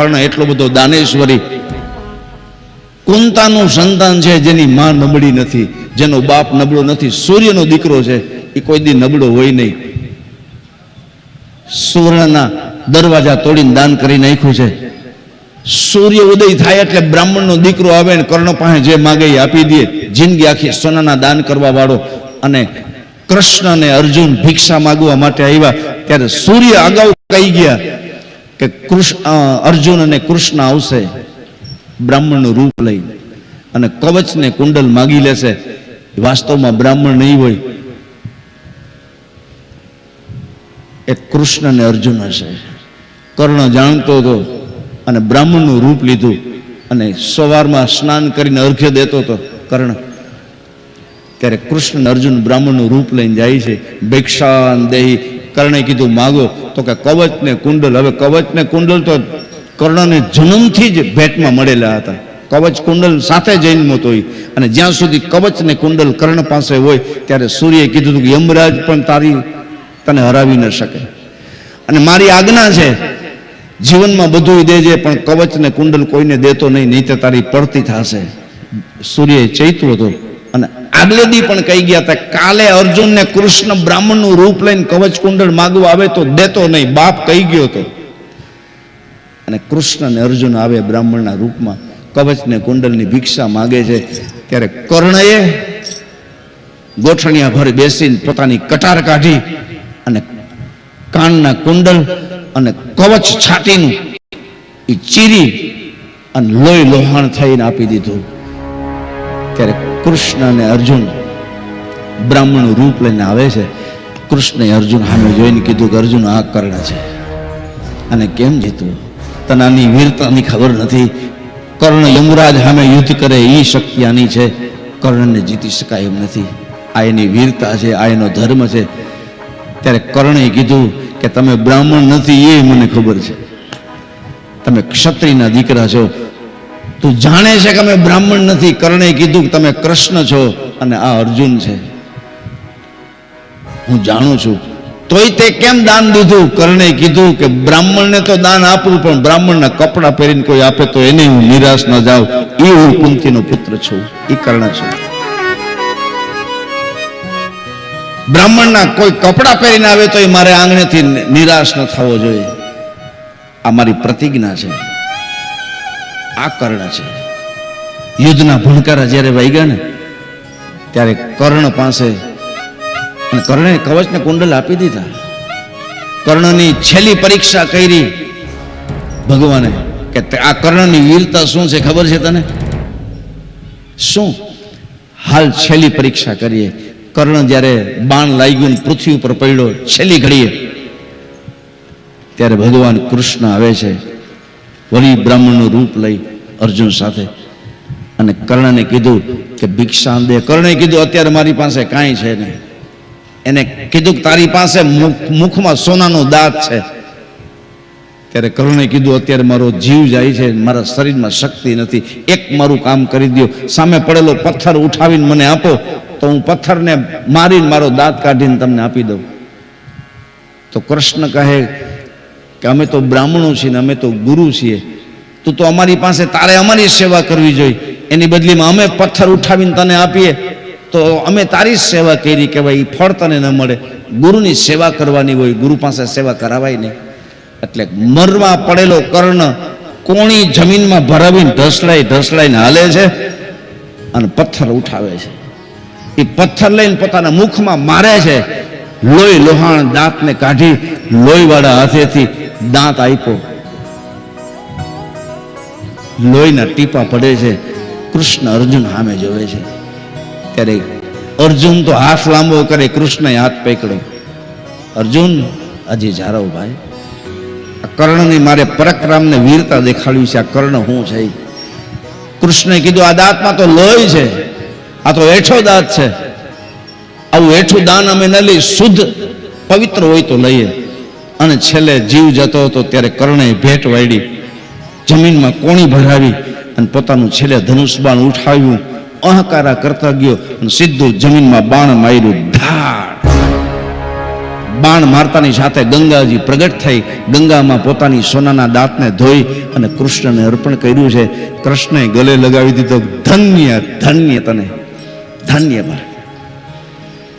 કર્ણ એટલો બધો દાનેશ્વરી કુંતાનું સંતાન છે જેની માં નબળી નથી, જેનો બાપ નબળો નથી, સૂર્યનો દીકરો છે એ કોઈ દી નબળો હોય નહીં. સુવર્ણના દરવાજા તોડીને દાન કરી નાખ્યું છે. સૂર્ય ઉદય થાય એટલે બ્રાહ્મણનો દીકરો આવે ને કર્ણ પાસે જે માગે એ આપી દે. જિંદગી આખી સોનાના દાન કરવા વાળો અને કૃષ્ણ અને અર્જુન ભિક્ષા માગવા માટે આવ્યા. ત્યારે સૂર્ય અગાઉ કહી ગયા? કે કૃષ્ણ અર્જુન અને કૃષ્ણ આવશે બ્રાહ્મણનું રૂપ લઈ અને કવચને કુંડલ માગી લેશે. વાસ્તવમાં બ્રાહ્મણ નહીં હોય. એ કૃષ્ણ અને અર્જુન હશે. કર્ણ જાણતો હતો અને બ્રાહ્મણનું રૂપ લીધું અને સવારમાં સ્નાન કરીને અર્ઘ્ય દેતો હતો. કર્ણ ત્યારે કૃષ્ણ અર્જુન બ્રાહ્મણનું રૂપ લઈને જાય છે. ભિક્ષાન દેહી કર્ણે કીધું, માગો. તો કે કવચ ને કુંડલ, હવે કવચ ને કુંડલ તો કર્ણને જન્મથી જ ભેટમાં મળેલા હતા. કવચ કુંડલ સાથે જન્મ તો ઈ. અને જ્યાં સુધી કવચ ને કુંડલ કર્ણ પાસે હોય, ત્યારે સૂર્યએ કીધું હતું કે, યમરાજ પણ તારી તને હરાવી ન શકે. અને મારી આજ્ઞા છે, જીવનમાં બધું દેજે, પણ કવચ ને કુંડલ કોઈને દેતો નહીં નહીં તો તારી પડતી થશે. સૂર્ય ચૈત્ર હતો અને આગલે દી પણ કહી ગયા હતા, કાલે અર્જુનને કૃષ્ણ બ્રાહ્મણનું રૂપ લઈને કવચ કુંડળ માગવા આવે તો દેતો નહીં. બાપ કહી ગયો હતો. અને કૃષ્ણ અને અર્જુન આવે બ્રાહ્મણના રૂપમાં, કવચ ને કુંડલની ભિક્ષા માગે છે. ત્યારે કર્ણએ ગોઠણિયા ભર બેસીને પોતાની કટાર કાઢી અને કાનના કુંડલ અને કવચ છાતીનું એ ચીરી અને લોહી લોહાણ થઈને આપી દીધું. ત્યારે કૃષ્ણ અને અર્જુન બ્રાહ્મણ રૂપ લઈને આવે છે. કૃષ્ણએ અર્જુન સામે જોઈને કીધું કે અર્જુન, આ કર્ણ છે. અને કેમ જીતું? તને આની વીરતાની ખબર નથી. કર્ણ યમુરાજ સામે યુદ્ધ કરે એ શક્તિ આની છે. કર્ણને જીતી શકાય એમ નથી. આ એની વીરતા છે, આ એનો ધર્મ છે. ત્યારે કર્ણે કીધું કે તમે બ્રાહ્મણ નથી, એ મને ખબર છે. તમે ક્ષત્રિયના દીકરા છો. તું જાણે છે કે અમે બ્રાહ્મણ નથી. કર્ણે કીધું કે તમે કૃષ્ણ છો અને આ અર્જુન છે. હું જાણું છું. તોય તે કેમ દાન દીધું? કર્ણે કીધું કે બ્રાહ્મણને તો દાન આપવું પણ બ્રાહ્મણના કપડાં પહેરીને કોઈ આપે તો એને હું નિરાશ ન જાઉં. એ હું કુંતીનો પુત્ર છું. એ કર્ણ છું. બ્રાહ્મણના કોઈ કપડાં પહેરીને આવે તો એ મારે આંગણેથી નિરાશ ન થવો જોઈએ. આ મારી પ્રતિજ્ઞા છે. આ કર્ણ છે. યુદ્ધના ભણકારા જ્યારે વાગ્યા ને, ત્યારે કર્ણ પાસે કર્ણે કવચને કુંડલ આપી દીધા. કર્ણની છેલ્લી પરીક્ષા કરી. ભગવાને કે આ કર્ણની વીરતા શું છે ખબર છે તને? શું? હાલ છેલ્લી પરીક્ષા કરીએ. કર્ણ જ્યારે બાણ લાગ્યું પૃથ્વી ઉપર પડ્યો, છેલ્લી ઘડીએ, ત્યારે ભગવાન કૃષ્ણ આવે છે. વળી બ્રાહ્મણનું રૂપ લઈ અર્જુન સાથે. અને કર્ણને કીધું કે ભિક્ષા દે. કર્ણે કીધું, અત્યારે મારી પાસે કાંઈ છે નહીં. એને કીધું કે, તારી પાસે મુખ- મુખમાં સોનાનો દાંત છે. ત્યારે કર્ણે કીધું, અત્યારે મારો જીવ જાય છે, મારા શરીરમાં શક્તિ નથી. એક મારું કામ કરી દો સામે પડેલો પથ્થર ઉઠાવીને મને આપો. તો હું પથ્થરને મારીને મારો દાંત કાઢીને તમને આપી દઉં. તો કૃષ્ણ કહે કે અમે તો બ્રાહ્મણો છીએ ને અમે તો ગુરુ છીએ. તું તો અમારી પાસે, તારે અમારી સેવા કરવી જોઈએ. એની બદલીમાં અમે પથ્થર ઉઠાવીને તને આપીએ. તો અમે તારી જ સેવા કરી કે ભાઈ ફળ તને ન મળે. ગુરુની સેવા કરવાની હોય, ગુરુ પાસે સેવા કરાવાય નહીં. એટલે મરવા પડેલો કર્ણ કોણી જમીનમાં ભરાવીને ઢસડાઈ ઢસડાઈને હાલે છે અને પથ્થર ઉઠાવે છે. એ પથ્થર લઈને પોતાના મુખમાં મારે છે. લોહી, લોહાણ, દાંતને કાઢી લોહીવાળા હાથેથી દાંત આપ્યો લોહીના ટીપા પડે છે. કૃષ્ણ અર્જુન સામે જોવે છે. ત્યારે અર્જુન તો હાથ લાંબો કરે, કૃષ્ણએ હાથ પકડ્યો. અર્જુન, હજી જારવ ભાઈ, આ કર્ણની મારે પરાક્રમને વીરતા દેખાડવી છે, આ કર્ણ હું છે કૃષ્ણે કીધું, આ દાંતમાં તો લોહી છે. આ તો એઠો દાંત છે. આવું એઠું દાન અમે ન લઈ શુદ્ધ, પવિત્ર હોય તો લઈએ. અને છેલ્લે જીવ જતો હતો ત્યારે કર્ણે ભેટ વાળી જમીનમાં કોણી ભરાવી અને પોતાનું છેલ્લે ધનુષ બાણ ઉઠાવ્યું, અહંકારા કરતા ગયો અને સીધું જમીનમાં બાણ માર્યું, ધાડ. બાણ મારતાની સાથે ગંગાજી પ્રગટ થઈ, ગંગામાં પોતાની સોનાના દાંતને ધોઈ અને કૃષ્ણને અર્પણ કર્યું છે. કૃષ્ણે ગલે લગાવી દીધો, ધન્ય ધન્ય તને, ધન્ય ભાઈ